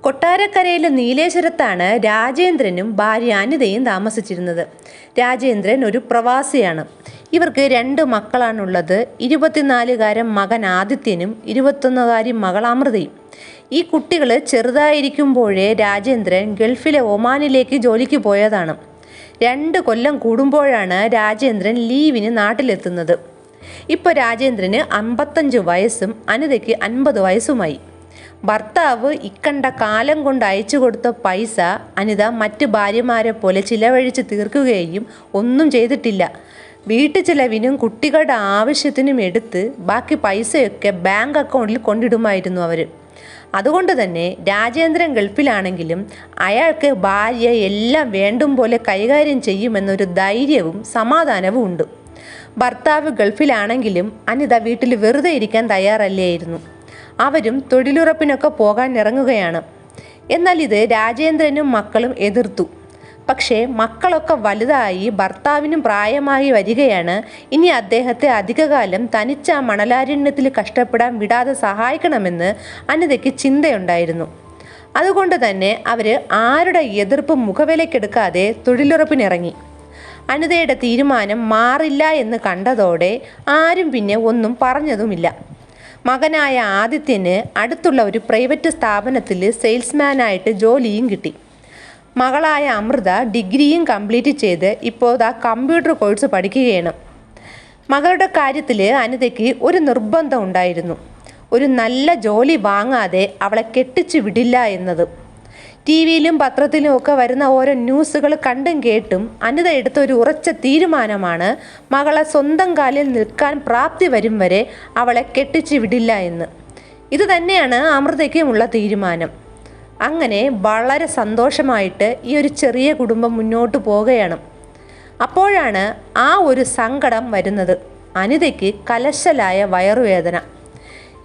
കൊട്ടാരക്കരയിലെ നീലേശ്വരത്താണ് രാജേന്ദ്രനും ഭാര്യ അനിതയും താമസിച്ചിരുന്നത്. രാജേന്ദ്രൻ ഒരു പ്രവാസിയാണ്. ഇവർക്ക് രണ്ട് മക്കളാണുള്ളത്. ഇരുപത്തിനാലുകാരൻ മകൻ ആദിത്യനും ഇരുപത്തൊന്നുകാരി മകൾ അമൃതയും. ഈ കുട്ടികൾ ചെറുതായിരിക്കുമ്പോഴേ രാജേന്ദ്രൻ ഗൾഫിലെ ഒമാനിലേക്ക് ജോലിക്ക് പോയതാണ്. രണ്ട് കൊല്ലം കൂടുമ്പോഴാണ് രാജേന്ദ്രൻ ലീവിന് നാട്ടിലെത്തുന്നത്. ഇപ്പോൾ രാജേന്ദ്രന് അമ്പത്തഞ്ച് വയസ്സും അനിതയ്ക്ക് അൻപത് വയസ്സുമായി. ഭർത്താവ് ഇക്കണ്ട കാലം കൊണ്ട് അയച്ചു കൊടുത്ത പൈസ അനിത മറ്റ് ഭാര്യമാരെ പോലെ ചിലവഴിച്ച് തീർക്കുകയും ഒന്നും ചെയ്തിട്ടില്ല. വീട്ടു ചിലവിനും കുട്ടികളുടെ ആവശ്യത്തിനും എടുത്ത് ബാക്കി പൈസയൊക്കെ ബാങ്ക് അക്കൗണ്ടിൽ കൊണ്ടിടുമായിരുന്നു അവർ അതുകൊണ്ട് തന്നെ രാജേന്ദ്രൻ ഗൾഫിലാണെങ്കിലും അയാൾക്ക് ഭാര്യ എല്ലാം വേണ്ടും പോലെ കൈകാര്യം ചെയ്യുമെന്നൊരു ധൈര്യവും സമാധാനവും ഉണ്ട്. ഭർത്താവ് ഗൾഫിലാണെങ്കിലും അനിത വീട്ടിൽ വെറുതെ ഇരിക്കാൻ തയ്യാറല്ലായിരുന്നു. അവരും തൊഴിലുറപ്പിനൊക്കെ പോകാൻ ഇറങ്ങുകയാണ്. എന്നാൽ ഇത് രാജേന്ദ്രനും മക്കളും എതിർത്തു. പക്ഷേ മക്കളൊക്കെ വലുതായി ഭർത്താവിനും പ്രായമായി വരികയാണ്. ഇനി അദ്ദേഹത്തെ അധികകാലം തനിച്ച മണലാരണ്യത്തിൽ കഷ്ടപ്പെടാൻ വിടാതെ സഹായിക്കണമെന്ന് അനിതയ്ക്ക് ചിന്തയുണ്ടായിരുന്നു. അതുകൊണ്ട് തന്നെ അവർ ആരുടെ എതിർപ്പ് മുഖവിലക്കെടുക്കാതെ തൊഴിലുറപ്പിനിറങ്ങി. അനിതയുടെ തീരുമാനം മാറില്ല എന്ന് കണ്ടതോടെ ആരും പിന്നെ ഒന്നും പറഞ്ഞതുമില്ല. മകനായ ആദിത്യന് അടുത്തുള്ള ഒരു പ്രൈവറ്റ് സ്ഥാപനത്തിൽ സെയിൽസ്മാനായിട്ട് ജോലിയും കിട്ടി. മകളായ അമൃത ഡിഗ്രിയും കംപ്ലീറ്റ് ചെയ്ത് ഇപ്പോൾ ആ കമ്പ്യൂട്ടർ കോഴ്സ് പഠിക്കുകയാണ്. മകളുടെ കാര്യത്തിൽ അനിതയ്ക്ക് ഒരു നിർബന്ധം ഉണ്ടായിരുന്നു. ഒരു നല്ല ജോലി വാങ്ങാതെ അവളെ കെട്ടിച്ചു വിടില്ല എന്നത്. ടി വിയിലും പത്രത്തിലും ഒക്കെ വരുന്ന ഓരോ ന്യൂസുകൾ കണ്ടും കേട്ടും അനിത എടുത്ത ഒരു ഉറച്ച തീരുമാനമാണ് മകളെ സ്വന്തം കാലിൽ നിൽക്കാൻ പ്രാപ്തി വരും വരെ അവളെ കെട്ടിച്ചു വിടില്ല എന്ന്. ഇത് തന്നെയാണ് അമൃതയ്ക്കുമുള്ള തീരുമാനം. അങ്ങനെ വളരെ സന്തോഷമായിട്ട് ഈ ഒരു ചെറിയ കുടുംബം മുന്നോട്ട് പോവുകയാണ്. അപ്പോഴാണ് ആ ഒരു സങ്കടം വരുന്നത്. അനിതയ്ക്ക് കലശലായ വയറുവേദന.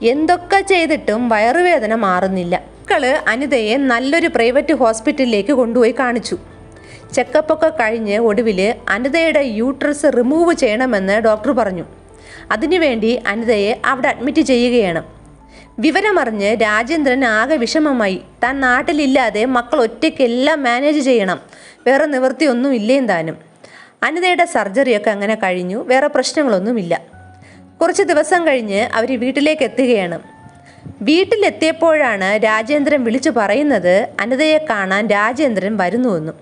എന്തൊക്കെ ചെയ്തിട്ടും വയറുവേദന മാറുന്നില്ല. മക്കൾ അനിതയെ നല്ലൊരു പ്രൈവറ്റ് ഹോസ്പിറ്റലിലേക്ക് കൊണ്ടുപോയി കാണിച്ചു. ചെക്കപ്പൊക്കെ കഴിഞ്ഞ് ഒടുവിൽ അനിതയുടെ യൂട്രസ് റിമൂവ് ചെയ്യണമെന്ന് ഡോക്ടർ പറഞ്ഞു. അതിനുവേണ്ടി അനിതയെ അവിടെ അഡ്മിറ്റ് ചെയ്യുകയാണ്. വിവരമറിഞ്ഞ് രാജേന്ദ്രൻ ആകെ വിഷമമായി. താൻ നാട്ടിലില്ലാതെ മക്കൾ ഒറ്റയ്ക്ക് എല്ലാം മാനേജ് ചെയ്യണം. വേറെ നിവൃത്തിയൊന്നും ഇല്ലേം താനും. അനിതയുടെ സർജറിയൊക്കെ അങ്ങനെ കഴിഞ്ഞു. വേറെ പ്രശ്നങ്ങളൊന്നുമില്ല. കുറച്ച് ദിവസം കഴിഞ്ഞ് അവർ വീട്ടിലേക്ക് എത്തുകയാണ്. വീട്ടിലെത്തിയപ്പോഴാണ് രാജേന്ദ്രൻ വിളിച്ചു പറയുന്നത് അനിതയെ കാണാൻ രാജേന്ദ്രൻ വരുന്നുവെന്നും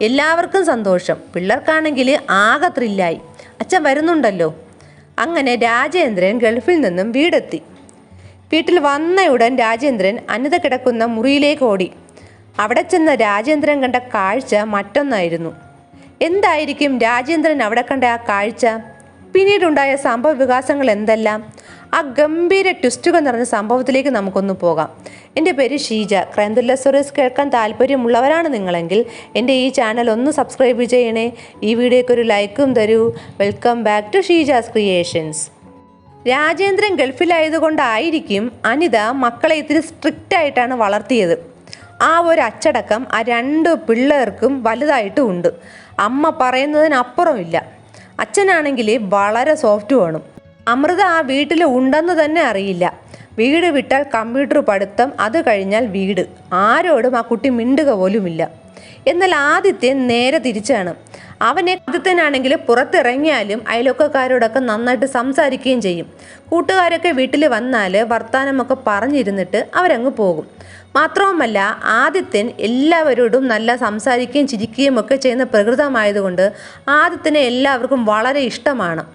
എല്ലാവർക്കും സന്തോഷം. പിള്ളേർക്കാണെങ്കിൽ ആകെ ത്രില്ലായി അച്ഛൻ വരുന്നുണ്ടല്ലോ. അങ്ങനെ രാജേന്ദ്രൻ ഗൾഫിൽ നിന്നും വീടെത്തി. വീട്ടിൽ വന്നയുടൻ രാജേന്ദ്രൻ അനിത കിടക്കുന്ന മുറിയിലേക്ക് ഓടി. അവിടെ ചെന്ന രാജേന്ദ്രൻ കണ്ട കാഴ്ച മറ്റൊന്നായിരുന്നു. എന്തായിരിക്കും രാജേന്ദ്രൻ അവിടെ കണ്ട ആ കാഴ്ച? പിന്നീടുണ്ടായ സംഭവ വികാസങ്ങൾ എന്തെല്ലാം? ആ ഗംഭീര ട്വിസ്റ്റുകൾ നിറഞ്ഞ സംഭവത്തിലേക്ക് നമുക്കൊന്ന് പോകാം. എന്റെ പേര് ഷീജ. ക്രൈംതുല്ല സ്റ്റോറീസ് കേൾക്കാൻ താല്പര്യമുള്ളവരാണ് നിങ്ങളെങ്കിൽ എന്റെ ഈ ചാനൽ ഒന്ന് സബ്സ്ക്രൈബ് ചെയ്യണേ. ഈ വീഡിയോയ്ക്ക് ഒരു ലൈക്കും തരൂ. Welcome back to Sheeja's creations Rajendran ഗൾഫിലായതുകൊണ്ടായിരിക്കും Anitha മക്കളെ ഇത്തിരി സ്ട്രിക്റ്റ് ആയിട്ടാണ് വളർത്തിയത്. ആ ഒരു അച്ചടക്കം ആ രണ്ട് പിള്ളേർക്കും വലുതായിട്ടും ഉണ്ട്. അമ്മ പറയുന്നതിനപ്പുറമില്ല. അച്ഛനാണെങ്കിൽ വളരെ സോഫ്റ്റുമാണ് അമൃത ആ വീട്ടിൽ ഉണ്ടെന്ന് തന്നെ അറിയില്ല. വീട് വിട്ടാൽ കമ്പ്യൂട്ടർ പഠിത്തം അത് കഴിഞ്ഞാൽ വീട്. ആരോടും ആ കുട്ടി മിണ്ടുക പോലുമില്ല. എന്നാൽ ആദിത്യൻ നേരെ തിരിച്ചാണ് അവനെ ആദിത്യനാണെങ്കിൽ പുറത്തിറങ്ങിയാലും അയലൊക്കക്കാരോടൊക്കെ നന്നായിട്ട് സംസാരിക്കുകയും ചെയ്യും. കൂട്ടുകാരൊക്കെ വീട്ടിൽ വന്നാൽ വർത്തമാനമൊക്കെ പറഞ്ഞിരുന്നിട്ട് അവരങ്ങ് പോകും. മാത്രവുമല്ല ആദിത്യൻ എല്ലാവരോടും നല്ല സംസാരിക്കുകയും ചിരിക്കുകയും ഒക്കെ ചെയ്യുന്ന പ്രകൃതമായതുകൊണ്ട് ആദിത്യനെ എല്ലാവർക്കും വളരെ ഇഷ്ടമാണ്.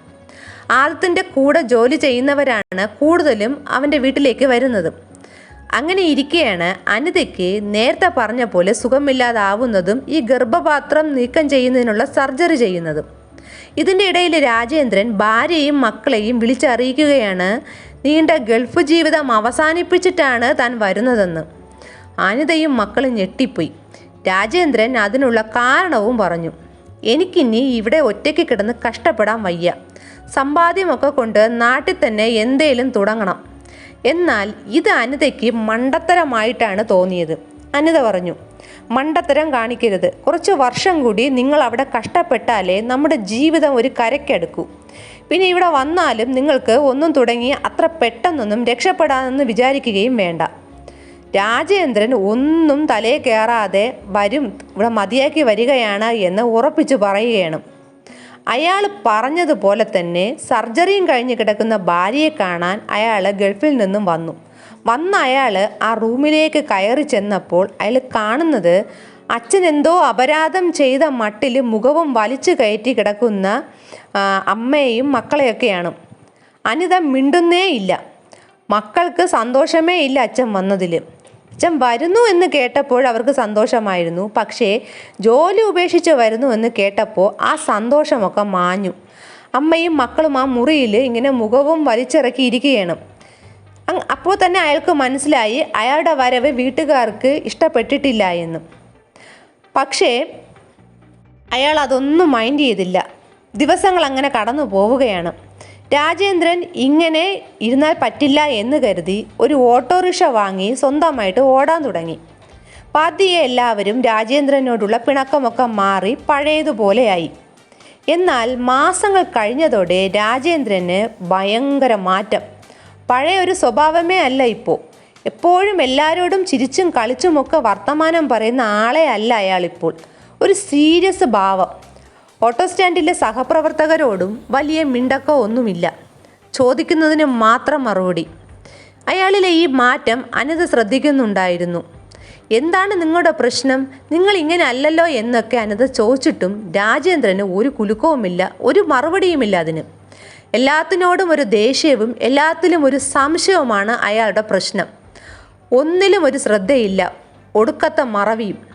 ആദിത്യന്റെ കൂടെ ജോലി ചെയ്യുന്നവരാണ് കൂടുതലും അവന്റെ വീട്ടിലേക്ക് വരുന്നത്. അങ്ങനെ ഇരിക്കെയാണ് അനിതയ്ക്ക് നേരത്തെ പറഞ്ഞ പോലെ സുഖമില്ലാതാവുന്നതും ഈ ഗർഭപാത്രം നീക്കം ചെയ്യുന്നതിനുള്ള സർജറി ചെയ്യുന്നതും. ഇതിന്റെ ഇടയിൽ രാജേന്ദ്രൻ ഭാര്യയും മക്കളെയും വിളിച്ചറിയിക്കുകയാണ്. നീണ്ട ഗൾഫ് ജീവിതം അവസാനിപ്പിച്ചിട്ടാണ് താൻ വരുന്നതെന്ന്. അനിതയും മക്കളും ഞെട്ടിപ്പോയി. രാജേന്ദ്രൻ അതിനുള്ള കാരണവും പറഞ്ഞു. എനിക്കിനി ഇവിടെ ഒറ്റയ്ക്ക് കിടന്ന് കഷ്ടപ്പെടാൻ വയ്യ. സമ്പാദ്യമൊക്കെ കൊണ്ട് നാട്ടിൽ തന്നെ എന്തേലും തുടങ്ങണം. എന്നാൽ ഇത് അനിതയ്ക്ക് മണ്ടത്തരമായിട്ടാണ് തോന്നിയത്. അനിത പറഞ്ഞു മണ്ടത്തരം കാണിക്കരുത്. കുറച്ച് വർഷം കൂടി നിങ്ങൾ അവിടെ കഷ്ടപ്പെട്ടാലേ നമ്മുടെ ജീവിതം ഒരു കരയ്ക്കെടുക്കൂ. പിന്നെ ഇവിടെ വന്നാലും നിങ്ങൾക്ക് ഒന്നും തുടങ്ങി അത്ര പെട്ടെന്നൊന്നും രക്ഷപ്പെടാമെന്ന് വിചാരിക്കുകയും വേണ്ട. രാജേന്ദ്രൻ ഒന്നും തലേ കയറാതെ വരും ഇവിടെ മതിയാക്കി വരികയാണ് എന്ന് ഉറപ്പിച്ചു പറയുകയാണ്. അയാൾ പറഞ്ഞതുപോലെ തന്നെ സർജറിയും കഴിഞ്ഞ് കിടക്കുന്ന ഭാര്യയെ കാണാൻ അയാൾ ഗൾഫിൽ നിന്നും വന്നു. വന്ന അയാൾ ആ റൂമിലേക്ക് കയറി ചെന്നപ്പോൾ അയാൾ കാണുന്നത് അച്ഛൻ എന്തോ അപരാധം ചെയ്ത മട്ടിൽ മുഖവും വലിച്ചു കയറ്റി കിടക്കുന്ന അമ്മയെയും മക്കളെയൊക്കെയാണ്. അനിത മിണ്ടുന്നേ ഇല്ല മക്കൾക്ക് സന്തോഷമേ ഇല്ല അച്ഛൻ വന്നതിൽ അച്ഛൻ വരുന്നു എന്ന് കേട്ടപ്പോൾ അവർക്ക് സന്തോഷമായിരുന്നു. പക്ഷേ ജോലി ഉപേക്ഷിച്ച് വരുന്നു എന്ന് കേട്ടപ്പോൾ ആ സന്തോഷമൊക്കെ മാഞ്ഞു. അമ്മയും മക്കളും ആ മുറിയിൽ ഇങ്ങനെ മുഖവും വലിച്ചിറക്കി ഇരിക്കുകയാണ്. അപ്പോൾ തന്നെ അയാൾക്ക് മനസ്സിലായി അയാളുടെ വരവ് വീട്ടുകാർക്ക് ഇഷ്ടപ്പെട്ടിട്ടില്ല എന്ന്. പക്ഷേ അയാൾ അതൊന്നും മൈൻഡ് ചെയ്തില്ല. ദിവസങ്ങൾ അങ്ങനെ കടന്നു പോവുകയാണ് രാജേന്ദ്രൻ ഇങ്ങനെ ഇരുന്നാൽ പറ്റില്ല എന്ന് കരുതി ഒരു ഓട്ടോറിക്ഷ വാങ്ങി സ്വന്തമായിട്ട് ഓടാൻ തുടങ്ങി. പതിയെ എല്ലാവരും രാജേന്ദ്രനോടുള്ള പിണക്കമൊക്കെ മാറി പഴയതുപോലെയായി. എന്നാൽ മാസങ്ങൾ കഴിഞ്ഞതോടെ രാജേന്ദ്രന് ഭയങ്കര മാറ്റം. പഴയ ഒരു സ്വഭാവമേ അല്ല ഇപ്പോൾ എപ്പോഴും എല്ലാവരോടും ചിരിച്ചും കളിച്ചുമൊക്കെ വർത്തമാനം പറയുന്ന ആളെ അല്ല അയാളിപ്പോൾ. ഒരു സീരിയസ് ഭാവം. ഓട്ടോ സ്റ്റാൻഡിലെ സഹപ്രവർത്തകരോടും വലിയ മിണ്ടക്കോ ഒന്നുമില്ല ചോദിക്കുന്നതിന് മാത്രം മറുപടി. അയാളിലെ ഈ മാറ്റം അനിത ശ്രദ്ധിക്കുന്നുണ്ടായിരുന്നു. എന്താണ് നിങ്ങളുടെ പ്രശ്നം? നിങ്ങൾ ഇങ്ങനെ അല്ലല്ലോ എന്നൊക്കെ അനിത ചോദിച്ചിട്ടും രാജേന്ദ്രന് ഒരു കുലുക്കവുമില്ല ഒരു മറുപടിയുമില്ല അതിന്. എല്ലാത്തിനോടും ഒരു ദേഷ്യവും എല്ലാത്തിലും ഒരു സംശയവുമാണ് അയാളുടെ പ്രശ്നം. ഒന്നിലും ഒരു ശ്രദ്ധയില്ല ഒടുക്കത്തെ മറവിയും.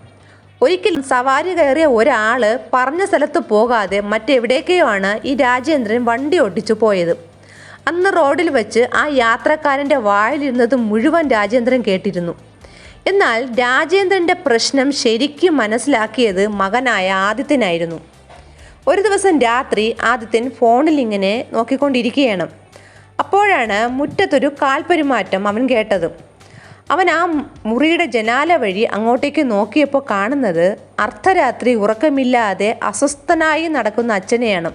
ഒരിക്കൽ സവാരി കയറിയ ഒരാൾ പറഞ്ഞ സ്ഥലത്ത് പോകാതെ മറ്റെവിടേക്കോ ആണ് ഈ രാജേന്ദ്രൻ വണ്ടി ഓട്ടിച്ചു പോയത്? അന്ന് റോഡിൽ വെച്ച് ആ യാത്രക്കാരന്റെ വായിലിരുന്നത് മുഴുവൻ രാജേന്ദ്രൻ കേട്ടിരുന്നു. എന്നാൽ രാജേന്ദ്രന്റെ പ്രശ്നം ശരിക്കും മനസ്സിലാക്കിയത് മകനായ ആദിത്യനായിരുന്നു. ഒരു ദിവസം രാത്രി ആദിത്യൻ ഫോണിൽ ഇങ്ങനെ നോക്കിക്കൊണ്ടിരിക്കുകയാണ്. അപ്പോഴാണ് മുറ്റത്തൊരു കാൽപെരുമാറ്റം അവൻ കേട്ടത്. അവൻ ആ മുറിയുടെ ജനാല വഴി അങ്ങോട്ടേക്ക് നോക്കിയപ്പോൾ കാണുന്നത് അർദ്ധരാത്രി ഉറക്കമില്ലാതെ അസ്വസ്ഥനായി നടക്കുന്ന അച്ഛനെയാണ്.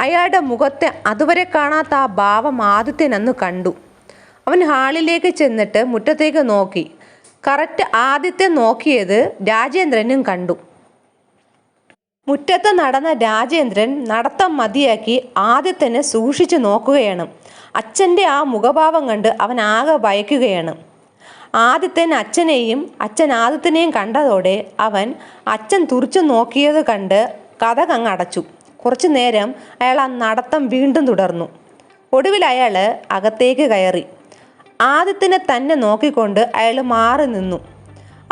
അയാളുടെ മുഖത്തെ അതുവരെ കാണാത്ത ആ ഭാവം ആദിത്യൻ കണ്ടു. അവൻ ഹാളിലേക്ക് ചെന്നിട്ട് മുറ്റത്തേക്ക് നോക്കി. കറക്റ്റ് ആദ്യത്തെ നോക്കിയത് രാജേന്ദ്രനും കണ്ടു. മുറ്റത്ത് നടന്ന രാജേന്ദ്രൻ നടത്തം മതിയാക്കി ആദ്യത്തന്നെ സൂക്ഷിച്ചു നോക്കുകയാണ്. അച്ഛന്റെ ആ മുഖഭാവം കണ്ട് അവൻ ആകെ ഭയക്കുകയാണ്. ആദിത്യൻ അച്ഛനെയും അച്ഛൻ ആദിത്യനെയും കണ്ടതോടെ അവൻ അച്ഛൻ തുറിച്ചു നോക്കിയത് കണ്ട് കഥ അങ്ങ് അടച്ചു. കുറച്ചു നേരം അയാൾ ആ നടത്തം വീണ്ടും തുടർന്നു. ഒടുവിൽ അയാൾ അകത്തേക്ക് കയറി. ആദിത്യനെ തന്നെ നോക്കിക്കൊണ്ട് അയാൾ മാറി നിന്നു.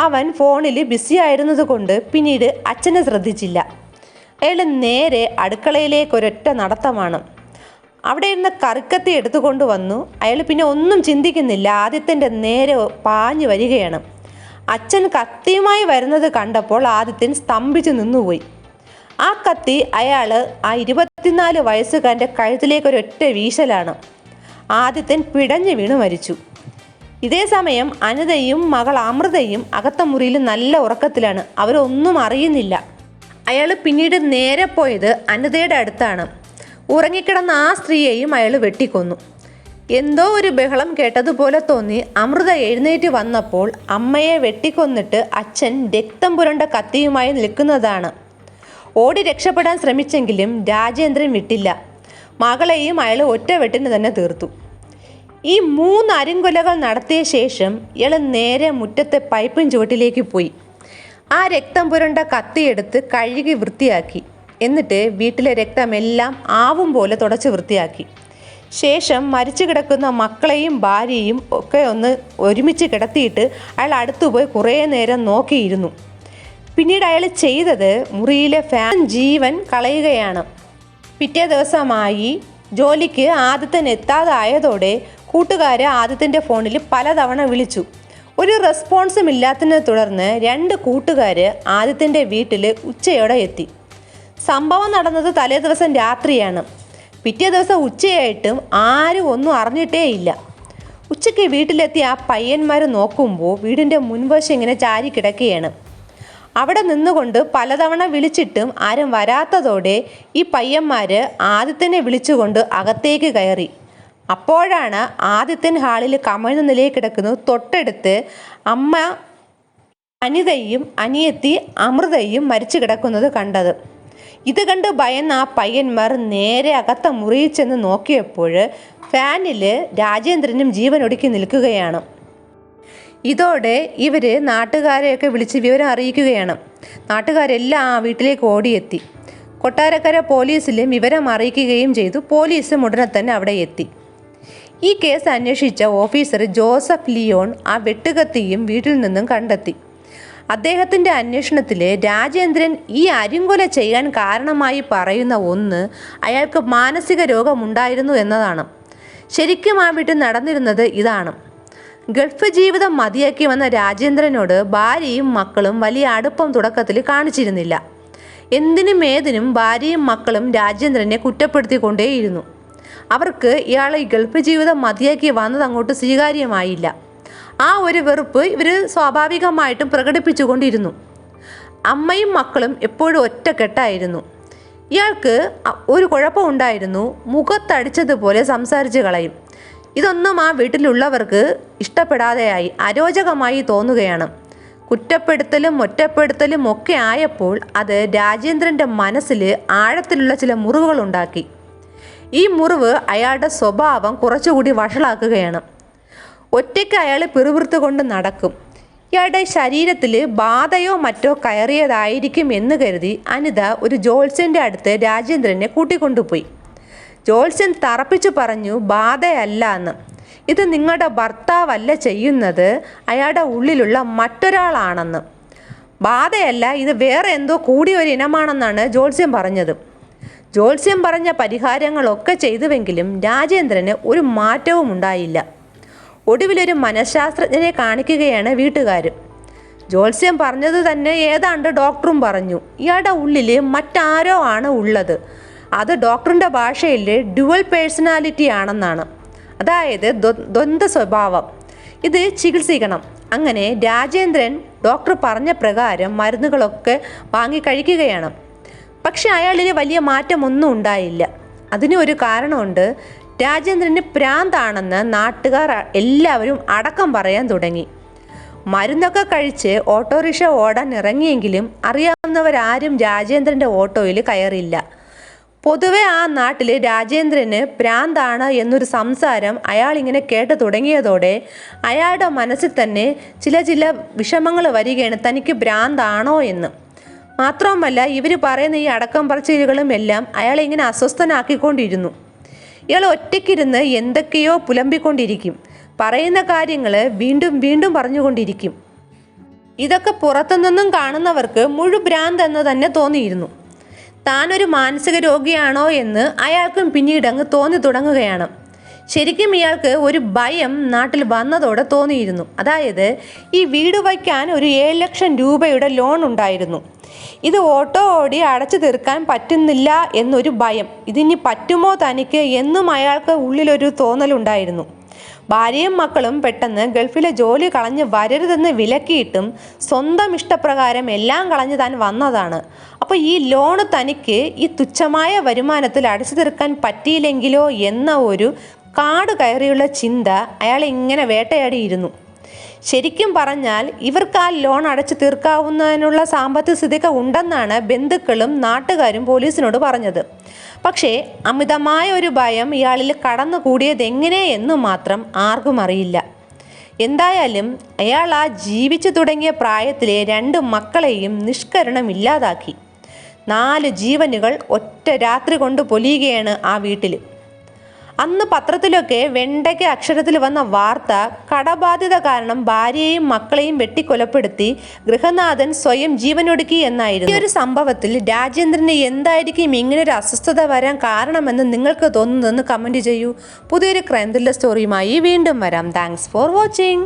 അവൻ ഫോണിൽ ബിസി ആയിരുന്നത് കൊണ്ട് പിന്നീട് അച്ഛനെ ശ്രദ്ധിച്ചില്ല. അയാൾ നേരെ അടുക്കളയിലേക്ക് ഒരൊറ്റ നടത്തമാണ്. അവിടെ ഇരുന്ന കറുക്കത്തി എടുത്തുകൊണ്ട് വന്നു. അയാൾ പിന്നെ ഒന്നും ചിന്തിക്കുന്നില്ല. ആദിത്യന്റെ നേരെ പാഞ്ഞു വരികയാണ്. അച്ഛൻ കത്തിയുമായി വരുന്നത് കണ്ടപ്പോൾ ആദിത്യൻ സ്തംഭിച്ചു നിന്നുപോയി. ആ കത്തി അയാൾ ആ ഇരുപത്തിനാല് വയസ്സുകാരന്റെ കഴുത്തിലേക്ക് ഒരൊറ്റ വീശലാണ്. ആദിത്യൻ പിടഞ്ഞു വീണു മരിച്ചു. ഇതേ സമയം അനിതയും മകൾ അമൃതയും അകത്ത മുറിയിൽ നല്ല ഉറക്കത്തിലാണ്. അവരൊന്നും അറിയുന്നില്ല. അയാൾ പിന്നീട് നേരെ പോയത് അനിതയുടെ അടുത്താണ്. ഉറങ്ങിക്കിടന്ന ആ സ്ത്രീയെയും അയാൾ വെട്ടിക്കൊന്നു. എന്തോ ഒരു ബഹളം കേട്ടതുപോലെ തോന്നി. അമൃത എഴുന്നേറ്റ് വന്നപ്പോൾ അമ്മയെ വെട്ടിക്കൊന്നിട്ട് അച്ഛൻ രക്തം പുരണ്ട കത്തിയുമായി നിൽക്കുന്നതാണ്. ഓടി രക്ഷപ്പെടാൻ ശ്രമിച്ചെങ്കിലും രാജേന്ദ്രൻ വിട്ടില്ല. മകളെയും അയാൾ ഒറ്റ വെട്ടിന് തന്നെ തീർത്തു. ഈ മൂന്ന് അരിങ്കൊലകൾ നടത്തിയ ശേഷം ഇയാൾ നേരെ മുറ്റത്തെ പൈപ്പിൻ ചുവട്ടിലേക്ക് പോയി. ആ രക്തം പുരണ്ട കത്തിയെടുത്ത് കഴുകി വൃത്തിയാക്കി. എന്നിട്ട് വീട്ടിലെ രക്തമെല്ലാം ആവും പോലെ തുടച്ച് വൃത്തിയാക്കി. ശേഷം മരിച്ചു കിടക്കുന്ന മക്കളെയും ഭാര്യയും ഒക്കെ ഒന്ന് ഒരുമിച്ച് കിടത്തിയിട്ട് അയാൾ അടുത്തുപോയി കുറേ നേരം നോക്കിയിരുന്നു. പിന്നീട് അയാൾ ചെയ്തത് മുറിയിലെ ഫാൻ ജീവൻ കളയുകയാണ്. പിറ്റേ ദിവസമായി ജോലിക്ക് ആദിത്യൻ എത്താതായതോടെ കൂട്ടുകാർ ആദിത്തിന്റെ ഫോണിൽ പലതവണ വിളിച്ചു. ഒരു റെസ്പോൺസും ഇല്ലാത്തതിനെ തുടർന്ന് രണ്ട് കൂട്ടുകാർ ആദ്യത്തിന്റെ വീട്ടിൽ ഉച്ചയോടെ എത്തി. സംഭവം നടന്നത് തലേ ദിവസം രാത്രിയാണ്. പിറ്റേ ദിവസം ഉച്ചയായിട്ടും ആരും ഒന്നും അറിഞ്ഞിട്ടേ ഇല്ല ഉച്ചയ്ക്ക് വീട്ടിലെത്തിയ ആ പയ്യന്മാർ നോക്കുമ്പോൾ വീടിന്റെ മുൻവശം ഇങ്ങനെ ചാരി കിടക്കുകയാണ്. അവിടെ നിന്നുകൊണ്ട് പലതവണ വിളിച്ചിട്ടും ആരും വരാത്തതോടെ ഈ പയ്യന്മാർ ആദിത്യനെ വിളിച്ചുകൊണ്ട് അകത്തേക്ക് കയറി. അപ്പോഴാണ് ആദിത്യൻ ഹാളിൽ കമഴ്ന്ന നിലയിൽ കിടക്കുന്നു. തൊട്ടടുത്ത് അമ്മ അനിതയും അനിയത്തി അമൃതയും മരിച്ചു കിടക്കുന്നത് കണ്ടത്. ഇത് കണ്ട് ഭയന്ന ആ പയ്യന്മാർ നേരെ അകത്ത മുറിയിൽ ചെന്ന് നോക്കിയപ്പോൾ ഫാനിൽ രാജേന്ദ്രനും ജീവൻ ജീവനൊടുക്കി നിൽക്കുകയാണ്. ഇതോടെ ഇവർ നാട്ടുകാരെയൊക്കെ വിളിച്ച് വിവരം അറിയിക്കുകയാണ്. നാട്ടുകാരെല്ലാം ആ വീട്ടിലേക്ക് ഓടിയെത്തി. കൊട്ടാരക്കര പോലീസിലും വിവരം അറിയിക്കുകയും ചെയ്തു. പോലീസും ഉടനെ തന്നെ അവിടെ എത്തി. ഈ കേസ് അന്വേഷിച്ച ഓഫീസർ ജോസഫ് ലിയോൺ ആ വെട്ടുകത്തിയും വീട്ടിൽ നിന്നും കണ്ടെത്തി. അദ്ദേഹത്തിന്റെ അന്വേഷണത്തിൽ രാജേന്ദ്രൻ ഈ അരിങ്കൊല ചെയ്യാൻ കാരണമായി പറയുന്ന ഒന്ന് അയാൾക്ക് മാനസിക രോഗമുണ്ടായിരുന്നു എന്നതാണ്. ശരിക്കും ആ വീട്ടിൽ നടന്നിരുന്നത് ഇതാണ്. ഗൾഫ് ജീവിതം മതിയാക്കി വന്ന രാജേന്ദ്രനോട് ഭാര്യയും മക്കളും വലിയ അടുപ്പം തുടക്കത്തിൽ കാണിച്ചിരുന്നില്ല. എന്തിനും ഏതിനും ഭാര്യയും മക്കളും രാജേന്ദ്രനെ കുറ്റപ്പെടുത്തിക്കൊണ്ടേയിരുന്നു. അവർക്ക് ഇയാളെ ഗൾഫ് ജീവിതം മതിയാക്കി വന്നത് അങ്ങോട്ട് സ്വീകാര്യമായില്ല. ആ ഒരു വെറുപ്പ് ഇവർ സ്വാഭാവികമായിട്ടും പ്രകടിപ്പിച്ചുകൊണ്ടിരുന്നു. അമ്മയും മക്കളും എപ്പോഴും ഒറ്റക്കെട്ടായിരുന്നു. ഇയാൾക്ക് ഒരു കുഴപ്പമുണ്ടായിരുന്നു മുഖത്തടിച്ചതുപോലെ സംസാരിച്ച് കളയും. ഇതൊന്നും ആ വീട്ടിലുള്ളവർക്ക് ഇഷ്ടപ്പെടാതെയായി അരോചകമായി തോന്നുകയാണ്. കുറ്റപ്പെടുത്തലും ഒറ്റപ്പെടുത്തലും ഒക്കെ ആയപ്പോൾ അത് രാജേന്ദ്രന്റെ മനസ്സിൽ ആഴത്തിലുള്ള ചില മുറിവുകളുണ്ടാക്കി. ഈ മുറിവ് അയാളുടെ സ്വഭാവം കുറച്ചുകൂടി വഷളാക്കുകയാണ്. ഒറ്റയ്ക്ക് അയാൾ പിറുപിറുത്ത് കൊണ്ട് നടക്കും. ഇയാളുടെ ശരീരത്തിൽ ബാധയോ മറ്റോ കയറിയതായിരിക്കും എന്ന് കരുതി അനിത ഒരു ജോത്സ്യന്റെ അടുത്ത് രാജേന്ദ്രനെ കൂട്ടിക്കൊണ്ടുപോയി. ജോത്സ്യൻ തറപ്പിച്ചു പറഞ്ഞു ബാധയല്ല എന്ന്. ഇത് നിങ്ങളുടെ ഭർത്താവല്ല ചെയ്യുന്നത് അയാളുടെ ഉള്ളിലുള്ള മറ്റൊരാളാണെന്ന്. ബാധയല്ല ഇത് വേറെ എന്തോ കൂടിയ ഒരു ഇനമാണെന്നാണ് ജോത്സ്യം പറഞ്ഞത്. ജോത്സ്യം പറഞ്ഞ പരിഹാരങ്ങളൊക്കെ ചെയ്തുവെങ്കിലും രാജേന്ദ്രന് ഒരു മാറ്റവും ഉണ്ടായില്ല. ഒടുവിലൊരു മനഃശാസ്ത്രജ്ഞനെ കാണിക്കുകയാണ് വീട്ടുകാർ ജോത്സ്യം പറഞ്ഞത് തന്നെ ഏതാണ്ട് ഡോക്ടറും പറഞ്ഞു. ഇയാളുടെ ഉള്ളിൽ മറ്റാരോ ആണ് ഉള്ളത്. അത് ഡോക്ടറിന്റെ ഭാഷയിൽ ഡുവൽ പേഴ്സണാലിറ്റി ആണെന്നാണ്. അതായത് ദ്വ- ദ്വന്ദ് സ്വഭാവം. ഇത് ചികിത്സിക്കണം. അങ്ങനെ രാജേന്ദ്രൻ ഡോക്ടർ പറഞ്ഞ പ്രകാരം മരുന്നുകളൊക്കെ വാങ്ങി കഴിക്കുകയാണ്. പക്ഷെ അയാളിൽ വലിയ മാറ്റമൊന്നും ഉണ്ടായില്ല. അതിന് ഒരു കാരണമുണ്ട്. രാജേന്ദ്രന് പ്രാന്താണെന്ന് നാട്ടുകാർ എല്ലാവരും അടക്കം പറയാൻ തുടങ്ങി. മരുന്നൊക്കെ കഴിച്ച് ഓട്ടോറിക്ഷ ഓടാൻ ഇറങ്ങിയെങ്കിലും അറിയാവുന്നവരാരും രാജേന്ദ്രന്റെ ഓട്ടോയിൽ കയറില്ല പൊതുവെ ആ നാട്ടിൽ രാജേന്ദ്രന് പ്രാന്താണ് എന്നൊരു സംസാരം അയാൾ ഇങ്ങനെ കേട്ട് തുടങ്ങിയതോടെ അയാളുടെ മനസ്സിൽ തന്നെ ചില ചില വിഷമങ്ങൾ വരികയാണ് തനിക്ക് ഭ്രാന്താണോ എന്ന്. മാത്രവുമല്ല ഇവർ പറയുന്ന ഈ അടക്കം പറച്ചിലുകളും എല്ലാം അയാളെ ഇങ്ങനെ അസ്വസ്ഥനാക്കിക്കൊണ്ടിരുന്നു. ഇയാൾ ഒറ്റയ്ക്കിരുന്ന് എന്തൊക്കെയോ പുലമ്പിക്കൊണ്ടിരിക്കും. പറയുന്ന കാര്യങ്ങൾ വീണ്ടും വീണ്ടും പറഞ്ഞുകൊണ്ടിരിക്കും. ഇതൊക്കെ പുറത്തുനിന്നും കാണുന്നവർക്ക് മുഴുഭ്രാന്ത് എന്ന് തന്നെ തോന്നിയിരുന്നു. താനൊരു മാനസിക രോഗിയാണോ എന്ന് അയാൾക്കും പിന്നീട് അങ്ങ് തോന്നി തുടങ്ങുകയാണ്. ശരിക്കും ഇയാൾക്ക് ഒരു ഭയം നാട്ടിൽ വന്നതോടെ തോന്നിയിരുന്നു. അതായത് ഈ വീട് വയ്ക്കാൻ ഒരു ഏഴ് ലക്ഷം രൂപയുടെ ലോൺ ഉണ്ടായിരുന്നു. ഇത് ഓട്ടോ ഓടി അടച്ചു തീർക്കാൻ പറ്റുന്നില്ല എന്നൊരു ഭയം. ഇതിനി പറ്റുമോ തനിക്ക് എന്നും അയാൾക്ക് ഉള്ളിലൊരു തോന്നലുണ്ടായിരുന്നു. ഭാര്യയും മക്കളും പെട്ടെന്ന് ഗൾഫിലെ ജോലി കളഞ്ഞ് വരരുതെന്ന് വിലക്കിയിട്ടും സ്വന്തം ഇഷ്ടപ്രകാരം എല്ലാം കളഞ്ഞ് താൻ വന്നതാണ്. അപ്പോൾ ഈ ലോണ് തനിക്ക് ഈ തുച്ഛമായ വരുമാനത്തിൽ അടച്ചു തീർക്കാൻ പറ്റിയില്ലെങ്കിലോ എന്ന ഒരു കാട് കയറിയുള്ള ചിന്ത അയാളെ ഇങ്ങനെ വേട്ടയാടിയിരുന്നു. ശരിക്കും പറഞ്ഞാൽ ഇവർക്ക് ആ ലോൺ അടച്ചു തീർക്കാവുന്നതിനുള്ള സാമ്പത്തിക സ്ഥിതിയൊക്കെ ഉണ്ടെന്നാണ് ബന്ധുക്കളും നാട്ടുകാരും പോലീസിനോട് പറഞ്ഞത്. പക്ഷേ അമിതമായ ഒരു ഭയം ഇയാളിൽ കടന്നുകൂടിയത് എങ്ങനെയെന്ന് മാത്രം ആർക്കും അറിയില്ല. എന്തായാലും അയാൾ ആ ജീവിച്ചു തുടങ്ങിയ പ്രായത്തിലെ രണ്ട് മക്കളെയും നിഷ്കരണം ഇല്ലാതാക്കി. നാല് ജീവനുകൾ ഒറ്റ രാത്രി കൊണ്ട് പൊലിയുകയാണ് ആ വീട്ടിൽ. അന്ന് പത്രത്തിലൊക്കെ വെണ്ടയ്ക്ക് അക്ഷരത്തിൽ വന്ന വാർത്ത കടബാധ്യത കാരണം ഭാര്യയെയും മക്കളെയും വെട്ടിക്കൊലപ്പെടുത്തി ഗൃഹനാഥൻ സ്വയം ജീവനൊടുക്കി എന്നായിരുന്നു. ഈ ഒരു സംഭവത്തിൽ രാജേന്ദ്രന് എന്തായിരിക്കും ഇങ്ങനെ ഒരു അസ്വസ്ഥത വരാൻ കാരണമെന്ന് നിങ്ങൾക്ക് തോന്നുന്നതെന്ന് കമന്റ് ചെയ്യൂ. പുതിയൊരു ക്രൈം സ്റ്റോറിയുമായി വീണ്ടും വരാം. Thanks for watching